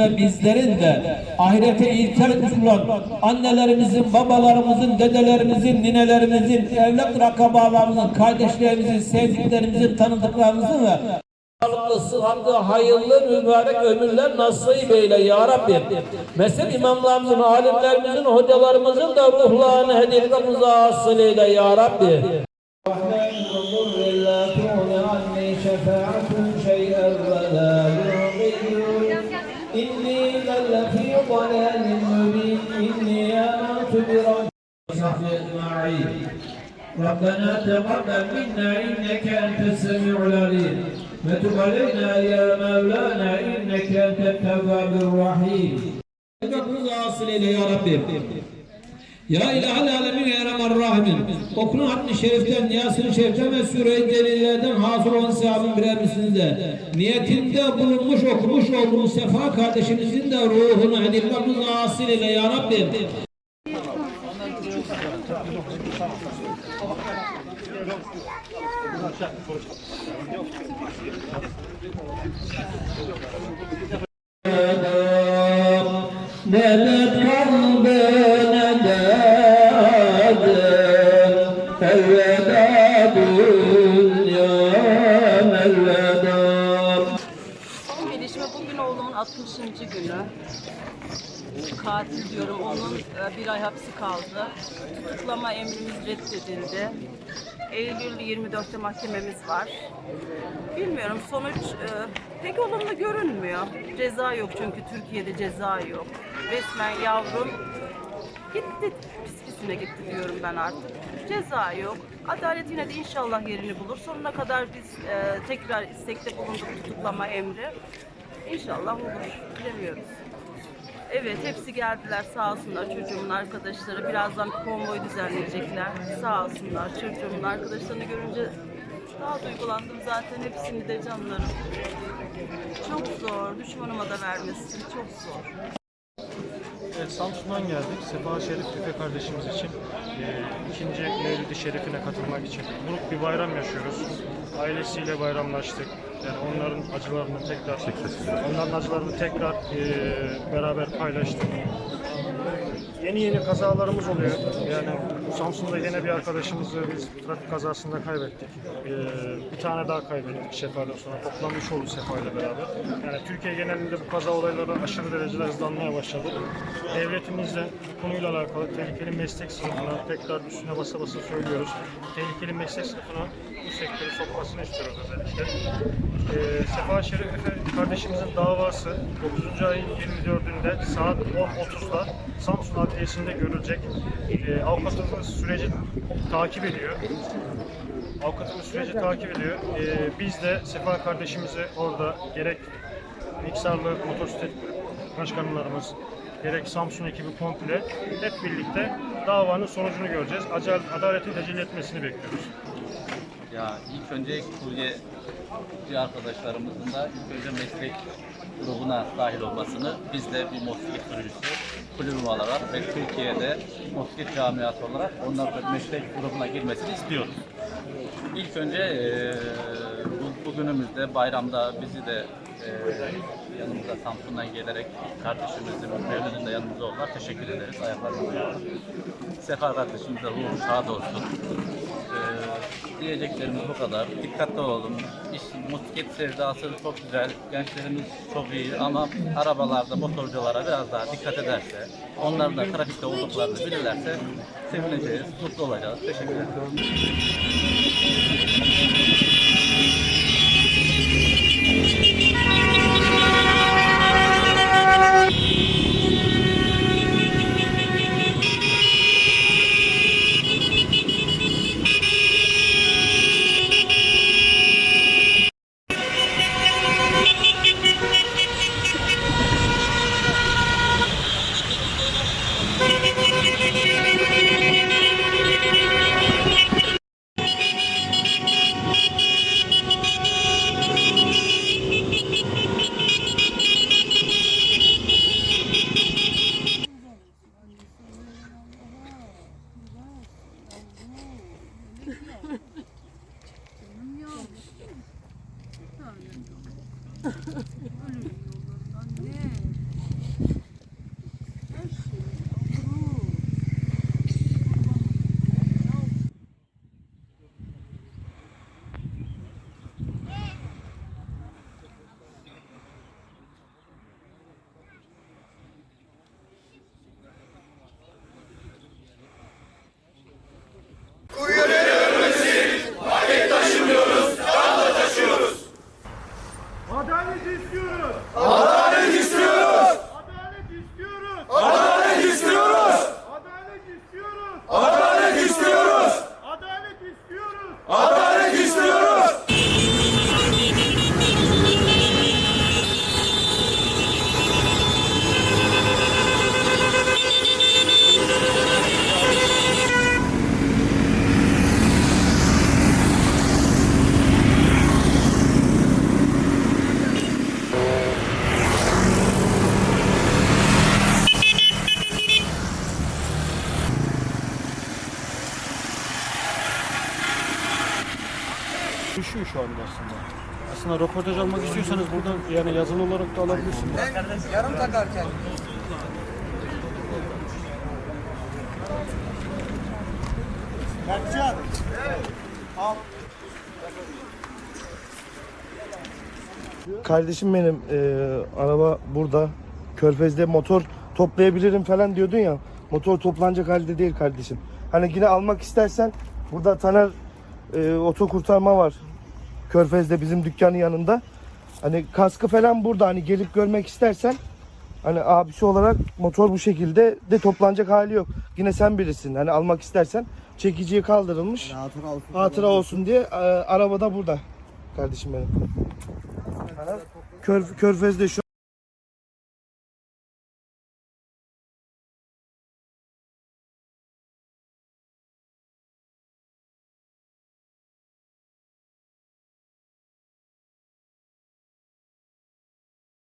ve bizlerin de ahirete ilkel usulan annelerimizin, babalarımızın, dedelerimizin, ninelerimizin, evlat rakabalarımızın, kardeşlerimizin, sevdiklerimizin, tanıdıklarımızın ve Sağlıklı, sıhhatli, hayırlı, mübarek ömürler nasip eyle ya Rabbi. Mesela imamlarımızın, alimlerimizin, hocalarımızın da ruhlarını hediyemize asıl eyle ya Rabbi. ضلال مبين إني آمنت بربي أجمعين ربنا تقبل منا إنك أنت السميع العليم وتب علينا يا مولانا إنك أنت التواب الرحيم asıl eyle ya ilahel alemin ya Rahman Rahimin. Okunu hatmi şeriften, Yasin-i şeriften ve Sure-i Celillerden hasıl olan sahabın birer niyetinde bulunmuş okumuş olduğumuz sefa kardeşimizin de ruhunu hediyemize asıl eyle ya Rabbi. Nedet gelişme bugün oğlumun 60. günü. Katil diyorum. Onun e, bir ay hapsi kaldı. Tutuklama emrimiz reddedildi. Eylül 24'te mahkememiz var. Bilmiyorum sonuç e, pek olumlu görünmüyor. Ceza yok çünkü Türkiye'de ceza yok. Resmen yavrum gitti pis pisine gitti diyorum ben artık. Ceza yok. Adalet yine de inşallah yerini bulur. Sonuna kadar biz e, tekrar istekte bulunduk tutuklama emri. İnşallah olur. Bilemiyoruz. Evet hepsi geldiler sağ olsunlar çocuğumun arkadaşları. Birazdan konvoy düzenleyecekler. Sağ olsunlar çocuğumun arkadaşlarını görünce daha duygulandım zaten hepsini de canlarım. Çok zor. Düşmanıma da vermesin. Çok zor. Samsun'dan geldik. Sefa Şerif Tüfe kardeşimiz için e, ikinci Mevlid-i Şerif'ine katılmak için. Buruk bir bayram yaşıyoruz. Ailesiyle bayramlaştık. Yani onların acılarını tekrar, onların acılarını tekrar e, beraber paylaştık. Yeni yeni kazalarımız oluyor. Yani Samsun'da yine bir arkadaşımızı biz trafik kazasında kaybettik. Ee, bir tane daha kaybettik Sefa'dan sonra. Toplam 3 oldu Sefa beraber. Yani Türkiye genelinde bu kaza olayları aşırı derecede hızlanmaya başladı. Devletimizle bu konuyla alakalı tehlikeli meslek sınıfına tekrar üstüne basa basa söylüyoruz. Tehlikeli meslek sınıfına bu sektörü sokmasını istiyoruz özellikle. Ee, Sefa Şerif Efe kardeşimizin davası 9. ayın 24'ünde saat 10.30'da Samsun Adliyesi'nde görülecek. Ee, avukatımız süreci takip ediyor. Avukatımız süreci takip ediyor. Ee, biz de Sefa kardeşimizi orada gerek Niksarlı Motosiklet Başkanlarımız, gerek Samsun ekibi komple hep birlikte davanın sonucunu göreceğiz. Acel, adaletin tecelli etmesini bekliyoruz. Ya ilk önce kuryeci arkadaşlarımızın da ilk önce meslek grubuna dahil olmasını biz de bir motosiklet sürücüsü kulübü olarak ve Türkiye'de motosiklet camiası olarak onların meslek grubuna girmesini istiyoruz. İlk önce eee, bu, bugünümüzde bayramda bizi de eee yanımıza Samsun'dan gelerek kardeşimizin mevlidinde yanımızda oldular. Teşekkür ederiz. Ayaklarınıza sağlık. Sefa kardeşimize ruhu şad olsun. Ee, diyeceklerimiz bu kadar. Dikkatli olalım. İş, motosiklet sevdası çok güzel. Gençlerimiz çok iyi ama arabalarda motorculara biraz daha dikkat ederse, onlar da trafikte olduklarını bilirlerse sevineceğiz, mutlu olacağız. Teşekkür ederim. istiyoruz. Şu anda aslında. Aslında röportaj almak istiyorsanız buradan yani yazılı olarak da alabilirsiniz. Kardeşim benim e, araba burada. Körfez'de motor toplayabilirim falan diyordun ya. Motor toplanacak halde değil kardeşim. Hani yine almak istersen burada Taner e, oto kurtarma var. Körfez'de bizim dükkanın yanında. Hani kaskı falan burada hani gelip görmek istersen hani abisi olarak motor bu şekilde de toplanacak hali yok. Yine sen birisin. Hani almak istersen çekiciye kaldırılmış. Hatıra olsun diye e, arabada burada kardeşim benim. Kör, Körfez'de şu